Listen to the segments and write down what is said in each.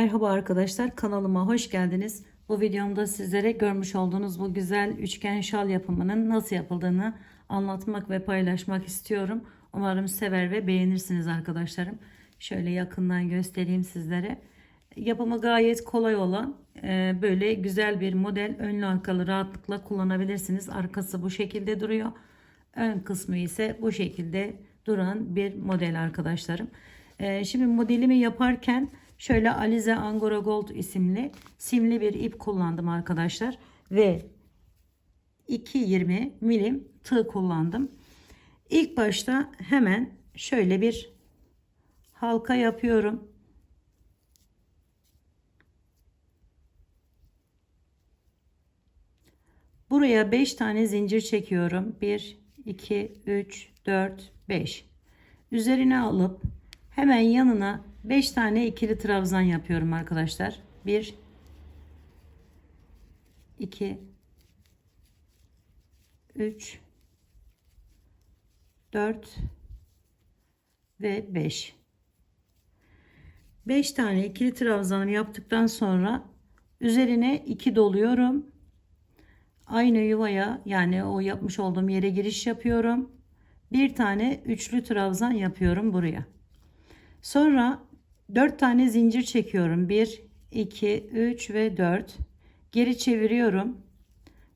Merhaba arkadaşlar kanalıma hoş geldiniz. Bu videomda sizlere görmüş olduğunuz bu güzel üçgen şal yapımının nasıl yapıldığını anlatmak ve paylaşmak istiyorum. Umarım sever ve beğenirsiniz arkadaşlarım. Şöyle yakından göstereyim sizlere. Yapımı gayet kolay olan e, böyle güzel bir model önlü arkalı rahatlıkla kullanabilirsiniz. Arkası bu şekilde duruyor. Ön kısmı ise bu şekilde duran bir model arkadaşlarım. E, Şimdi modelimi yaparken şöyle Alize Angora Gold isimli simli bir ip kullandım arkadaşlar. Ve 2.20 milim tığ kullandım. İlk başta hemen şöyle bir halka yapıyorum. Buraya 5 tane zincir çekiyorum. 1, 2, 3, 4, 5. Üzerine alıp hemen yanına 5 tane ikili trabzan yapıyorum arkadaşlar. 1, 2, 3, 4 ve 5. 5 tane ikili trabzanımı yaptıktan sonra üzerine 2 doluyorum aynı yuvaya yani o yapmış olduğum yere giriş yapıyorum. Bir tane üçlü trabzan yapıyorum buraya. Sonra 4 tane zincir çekiyorum. 1, 2, 3 ve 4. Geri çeviriyorum.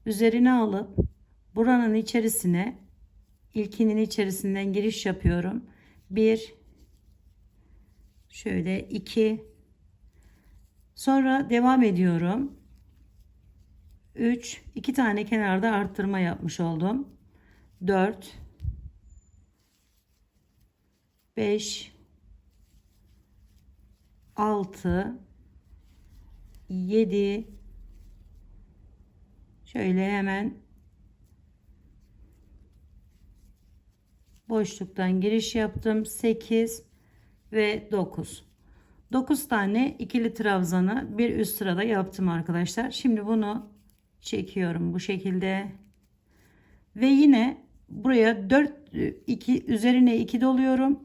Üzerine alıp buranın içerisine ilkinin içerisinden giriş yapıyorum. 1 şöyle 2 sonra devam ediyorum. 3 2 tane kenarda arttırma yapmış oldum 4 5 6 7 şöyle hemen boşluktan giriş yaptım. 8 ve 9 9 tane ikili trabzanı bir üst sırada yaptım arkadaşlar. Şimdi bunu çekiyorum bu şekilde. Ve yine buraya 4 2 üzerine 2 doluyorum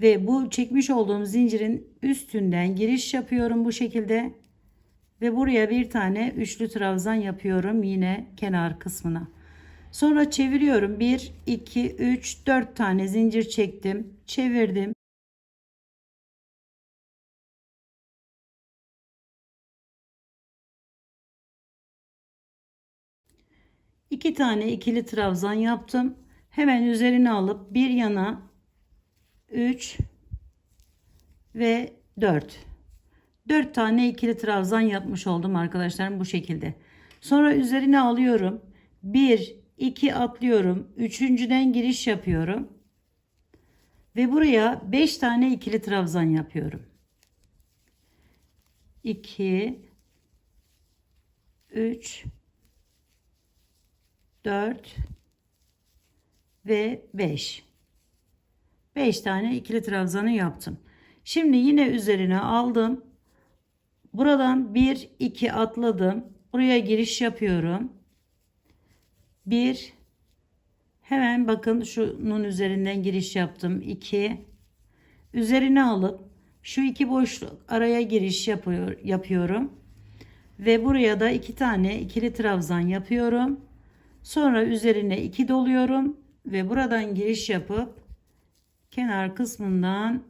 ve bu çekmiş olduğum zincirin üstünden giriş yapıyorum bu şekilde. Ve buraya bir tane üçlü trabzan yapıyorum yine kenar kısmına. Sonra çeviriyorum. 1 2 3 4 tane zincir çektim. Çevirdim. İki tane ikili trabzan yaptım. Hemen üzerine alıp bir yana 3 ve 4. 4 tane ikili trabzan yapmış oldum arkadaşlarım bu şekilde. Sonra üzerine alıyorum. 1 2 atlıyorum. Üçüncüden giriş yapıyorum. Ve buraya 5 tane ikili trabzan yapıyorum. 2 3 4 ve 5. 5 tane ikili trabzanı yaptım. Şimdi yine üzerine aldım. Buradan 1 2 atladım. Buraya giriş yapıyorum. 1 Hemen bakın şunun üzerinden giriş yaptım. 2 Üzerine alıp şu iki boşluk araya giriş yapıyor, yapıyorum. Ve buraya da iki tane ikili trabzan yapıyorum. Sonra üzerine 2 doluyorum ve buradan giriş yapıp kenar kısmından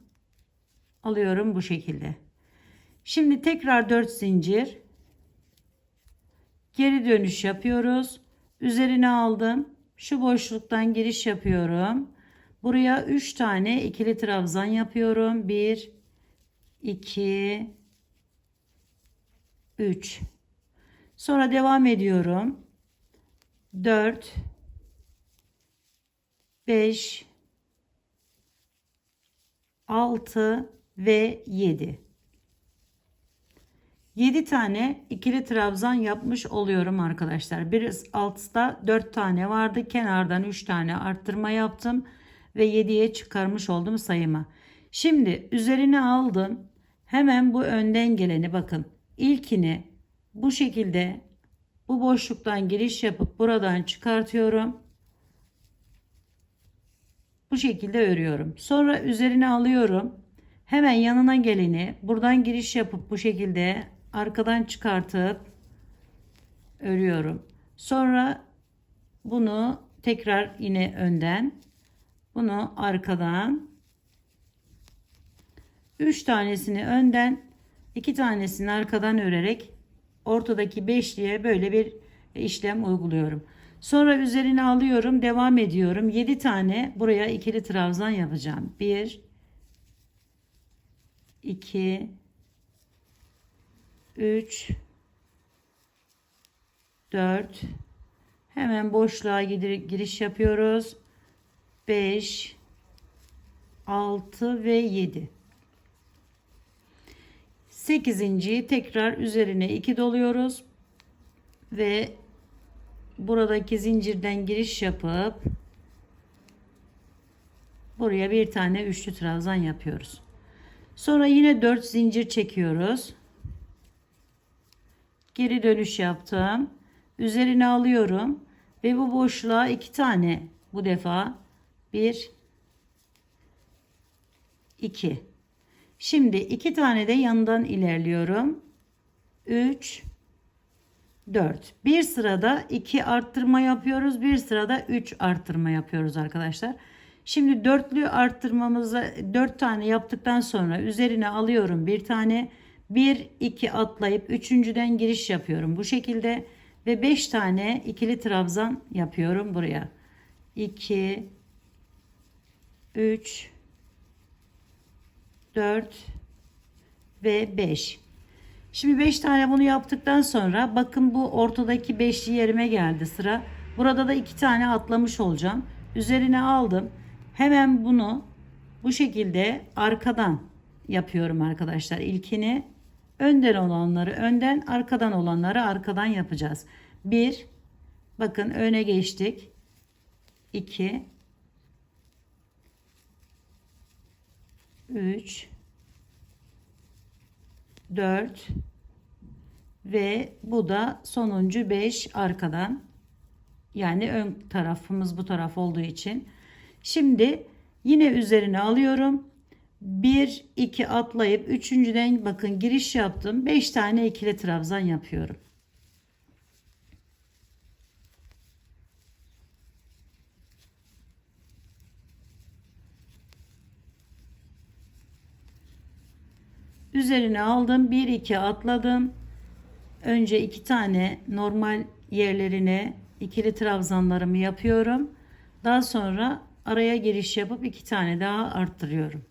alıyorum bu şekilde. Şimdi tekrar 4 zincir geri dönüş yapıyoruz. Üzerine aldım. Şu boşluktan giriş yapıyorum. Buraya 3 tane ikili trabzan yapıyorum. 1 2 3 Sonra devam ediyorum. 4 5 6 ve 7 7 tane ikili trabzan yapmış oluyorum arkadaşlar. Bir altta 4 tane vardı. Kenardan 3 tane arttırma yaptım ve 7'ye çıkarmış oldum sayımı. Şimdi üzerine aldım. Hemen bu önden geleni bakın. İlkini bu şekilde bu boşluktan giriş yapıp buradan çıkartıyorum. Bu şekilde örüyorum. Sonra üzerine alıyorum. Hemen yanına geleni buradan giriş yapıp bu şekilde arkadan çıkartıp örüyorum. Sonra bunu tekrar yine önden bunu arkadan 3 tanesini önden 2 tanesini arkadan örerek ortadaki beşliğe böyle bir işlem uyguluyorum. Sonra üzerine alıyorum, devam ediyorum. 7 tane buraya ikili trabzan yapacağım. 1 2 3 4 Hemen boşluğa giriş yapıyoruz. 5 6 ve 7 8. tekrar üzerine 2 doluyoruz ve buradaki zincirden giriş yapıp buraya bir tane üçlü trabzan yapıyoruz. Sonra yine 4 zincir çekiyoruz. Geri dönüş yaptım. Üzerine alıyorum ve bu boşluğa iki tane bu defa bir iki şimdi iki tane de yandan ilerliyorum 3 4 bir sırada 2 arttırma yapıyoruz. Bir sırada 3 arttırma yapıyoruz arkadaşlar. Şimdi dörtlü arttırmamızı 4 tane yaptıktan sonra üzerine alıyorum bir tane. 1 2 atlayıp üçüncüden giriş yapıyorum bu şekilde. Ve 5 tane ikili trabzan yapıyorum buraya. 2 3 4 ve 5. Şimdi 5 tane bunu yaptıktan sonra bakın bu ortadaki beşli yerime geldi sıra. Burada da 2 tane atlamış olacağım. Üzerine aldım. Hemen bunu bu şekilde arkadan yapıyorum arkadaşlar. İlkini Önden olanları önden, arkadan olanları arkadan yapacağız. 1 bakın öne geçtik. 2 3 4 ve bu da sonuncu 5 arkadan. Yani ön tarafımız bu taraf olduğu için. Şimdi yine üzerine alıyorum. 1 2 atlayıp üçüncüden bakın giriş yaptım 5 tane ikili trabzan yapıyorum üzerine aldım 1 2 atladım. Önce iki tane normal yerlerine ikili trabzanlarımı yapıyorum. Daha sonra araya giriş yapıp iki tane daha arttırıyorum.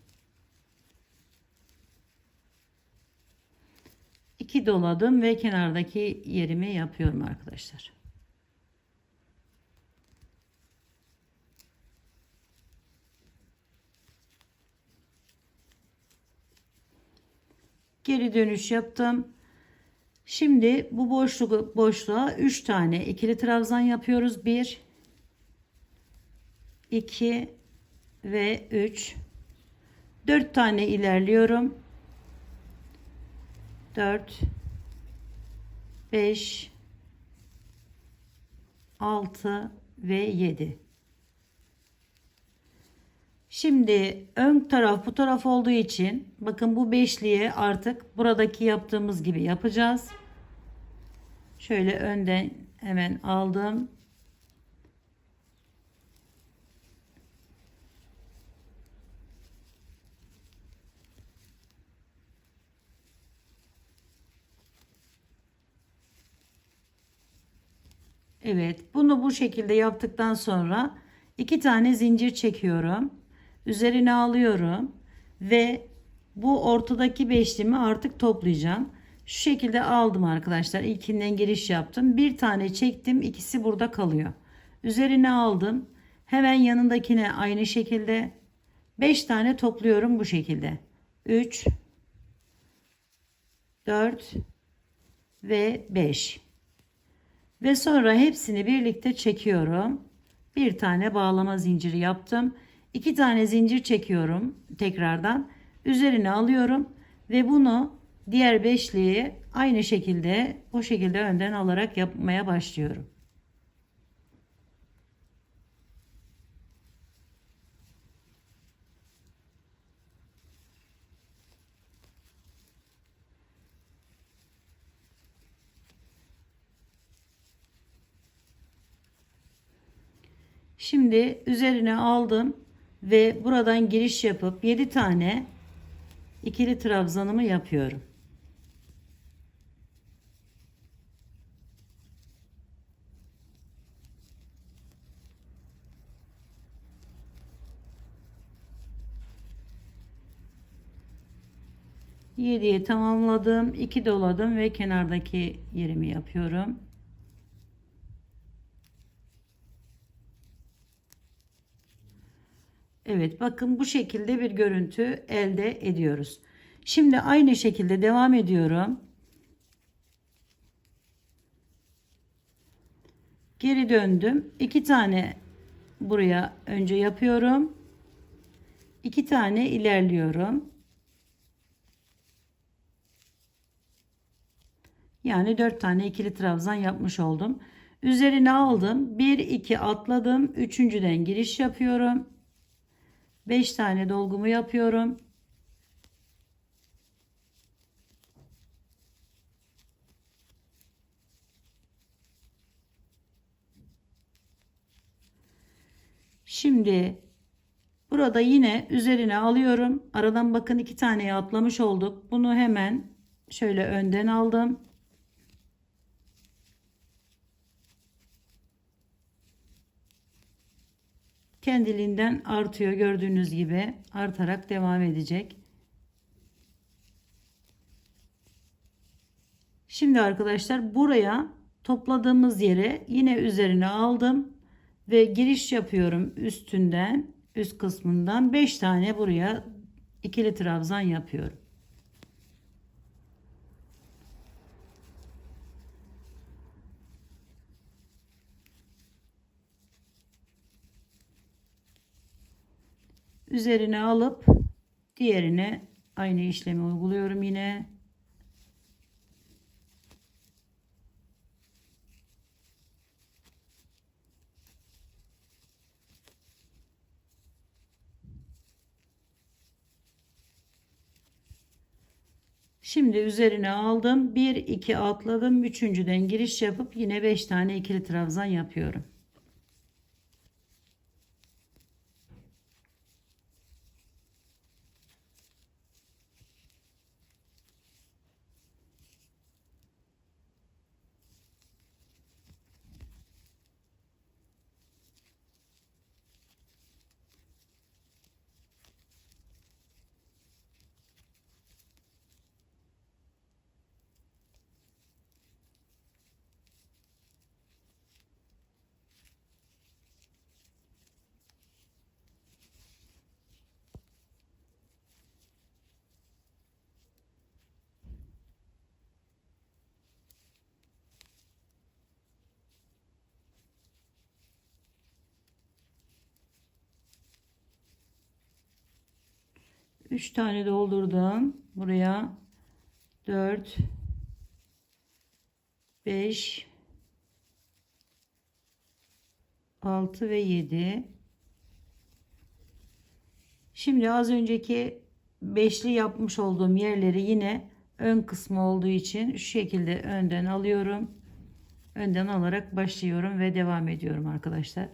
2 doladım ve kenardaki yerimi yapıyorum arkadaşlar. Geri dönüş yaptım. Şimdi bu boşluğu boşluğa 3 tane ikili trabzan yapıyoruz. 1 2 ve 3 4 tane ilerliyorum. 4 5 6 ve 7 Şimdi ön taraf bu taraf olduğu için bakın bu beşliğe artık buradaki yaptığımız gibi yapacağız. Şöyle önden hemen aldım. Evet bunu bu şekilde yaptıktan sonra iki tane zincir çekiyorum. Üzerine alıyorum ve bu ortadaki beşlimi artık toplayacağım. Şu şekilde aldım arkadaşlar. İlkinden giriş yaptım. Bir tane çektim. ikisi burada kalıyor. Üzerine aldım. Hemen yanındakine aynı şekilde 5 tane topluyorum bu şekilde. 3 4 ve 5 ve sonra hepsini birlikte çekiyorum. Bir tane bağlama zinciri yaptım. 2 tane zincir çekiyorum tekrardan. Üzerine alıyorum ve bunu diğer beşliği aynı şekilde o şekilde önden alarak yapmaya başlıyorum. Şimdi üzerine aldım ve buradan giriş yapıp 7 tane ikili trabzanımı yapıyorum. Yediye tamamladım. 2 doladım ve kenardaki yerimi yapıyorum. Evet bakın bu şekilde bir görüntü elde ediyoruz. Şimdi aynı şekilde devam ediyorum. Geri döndüm. İki tane buraya önce yapıyorum. İki tane ilerliyorum. Yani dört tane ikili trabzan yapmış oldum. Üzerine aldım. Bir iki atladım. Üçüncüden giriş yapıyorum. 5 tane dolgumu yapıyorum. Şimdi burada yine üzerine alıyorum. Aradan bakın iki taneye atlamış olduk. Bunu hemen şöyle önden aldım. Kendiliğinden artıyor gördüğünüz gibi artarak devam edecek. Şimdi arkadaşlar buraya topladığımız yere yine üzerine aldım ve giriş yapıyorum üstünden üst kısmından 5 tane buraya ikili trabzan yapıyorum. Üzerine alıp diğerine aynı işlemi uyguluyorum yine. Şimdi üzerine aldım. 1 2 atladım. Üçüncüden giriş yapıp yine 5 tane ikili trabzan yapıyorum. 3 tane doldurdum. Buraya 4 5 6 ve 7 Şimdi az önceki beşli yapmış olduğum yerleri yine ön kısmı olduğu için şu şekilde önden alıyorum. Önden alarak başlıyorum ve devam ediyorum arkadaşlar.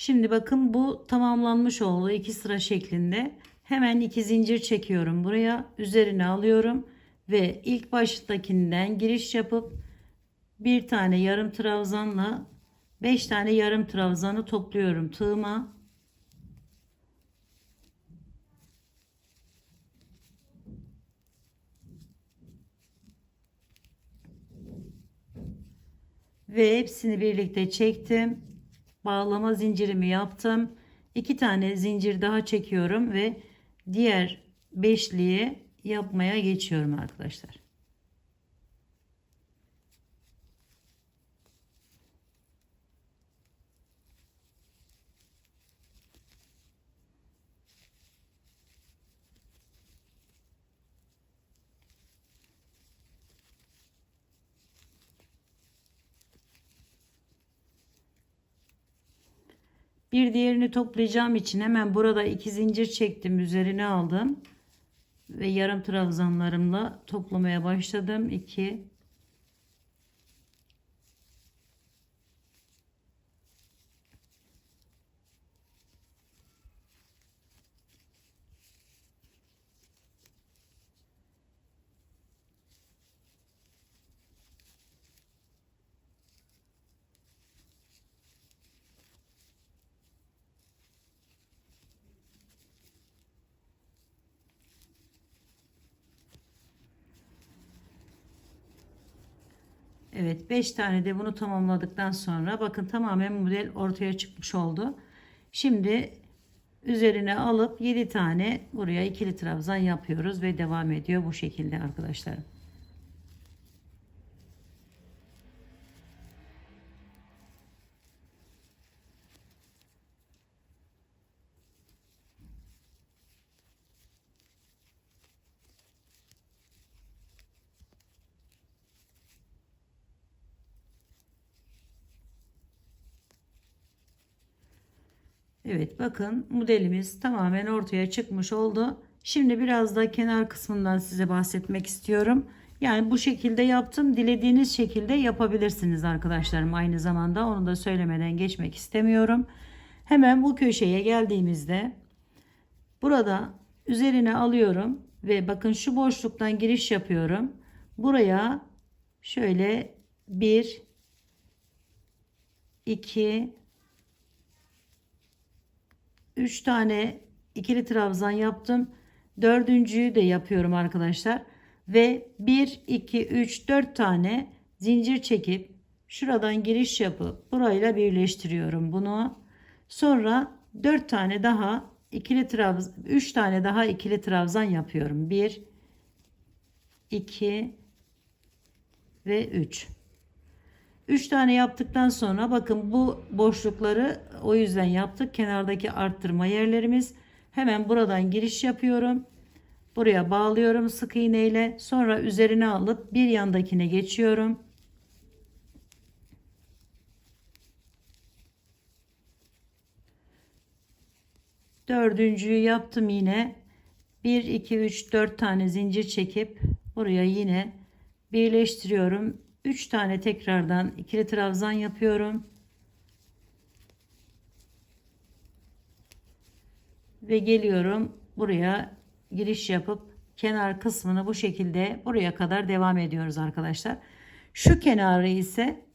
Şimdi bakın bu tamamlanmış oldu iki sıra şeklinde. Hemen iki zincir çekiyorum buraya. Üzerine alıyorum ve ilk baştakinden giriş yapıp bir tane yarım trabzanla 5 tane yarım trabzanı topluyorum tığıma. Ve hepsini birlikte çektim bağlama zincirimi yaptım. İki tane zincir daha çekiyorum ve diğer beşliği yapmaya geçiyorum arkadaşlar. Bir diğerini toplayacağım için hemen burada iki zincir çektim. Üzerine aldım. Ve yarım trabzanlarımla toplamaya başladım. 2 Evet 5 tane de bunu tamamladıktan sonra bakın tamamen model ortaya çıkmış oldu. Şimdi üzerine alıp 7 tane buraya ikili trabzan yapıyoruz ve devam ediyor bu şekilde arkadaşlar. Evet bakın modelimiz tamamen ortaya çıkmış oldu. Şimdi biraz da kenar kısmından size bahsetmek istiyorum. Yani bu şekilde yaptım. Dilediğiniz şekilde yapabilirsiniz arkadaşlarım. Aynı zamanda onu da söylemeden geçmek istemiyorum. Hemen bu köşeye geldiğimizde burada üzerine alıyorum ve bakın şu boşluktan giriş yapıyorum. Buraya şöyle 1 2 3 tane ikili trabzan yaptım. Dördüncüyü de yapıyorum arkadaşlar. Ve 1, 2, 3, 4 tane zincir çekip şuradan giriş yapıp burayla birleştiriyorum bunu. Sonra 4 tane daha ikili trabzan, 3 tane daha ikili trabzan yapıyorum. 1, 2 ve 3. 3 tane yaptıktan sonra bakın bu boşlukları o yüzden yaptık. Kenardaki arttırma yerlerimiz. Hemen buradan giriş yapıyorum. Buraya bağlıyorum sık iğne ile. Sonra üzerine alıp bir yandakine geçiyorum. Dördüncüyü yaptım yine. 1, 2, 3, 4 tane zincir çekip buraya yine birleştiriyorum 3 tane tekrardan ikili trabzan yapıyorum. Ve geliyorum buraya giriş yapıp kenar kısmını bu şekilde buraya kadar devam ediyoruz arkadaşlar. Şu kenarı ise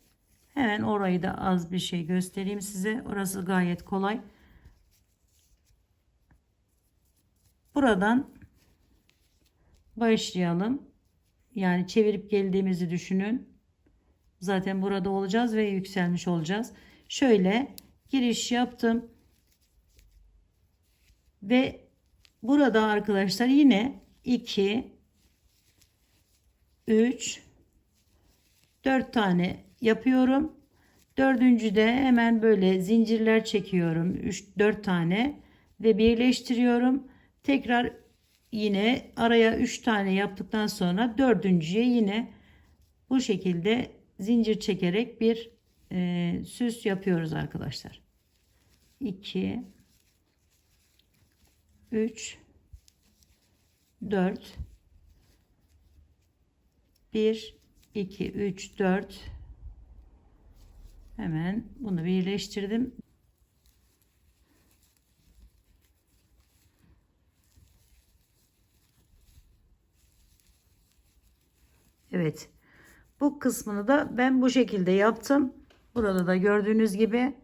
hemen orayı da az bir şey göstereyim size. Orası gayet kolay. Buradan başlayalım. Yani çevirip geldiğimizi düşünün. Zaten burada olacağız ve yükselmiş olacağız. Şöyle giriş yaptım. Ve burada arkadaşlar yine 2 3 4 tane yapıyorum. Dördüncü de hemen böyle zincirler çekiyorum. 3 4 tane ve birleştiriyorum. Tekrar yine araya 3 tane yaptıktan sonra dördüncüye yine bu şekilde zincir çekerek bir e, süs yapıyoruz arkadaşlar. 2 3 4 1 2 3 4 hemen bunu birleştirdim. Evet. Bu kısmını da ben bu şekilde yaptım. Burada da gördüğünüz gibi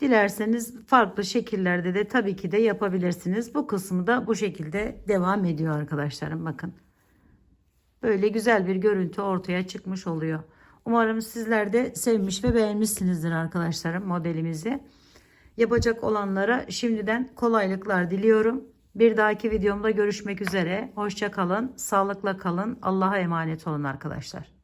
dilerseniz farklı şekillerde de tabii ki de yapabilirsiniz. Bu kısmı da bu şekilde devam ediyor arkadaşlarım bakın. Böyle güzel bir görüntü ortaya çıkmış oluyor. Umarım sizler de sevmiş ve beğenmişsinizdir arkadaşlarım modelimizi. Yapacak olanlara şimdiden kolaylıklar diliyorum. Bir dahaki videomda görüşmek üzere. Hoşça kalın, sağlıkla kalın. Allah'a emanet olun arkadaşlar.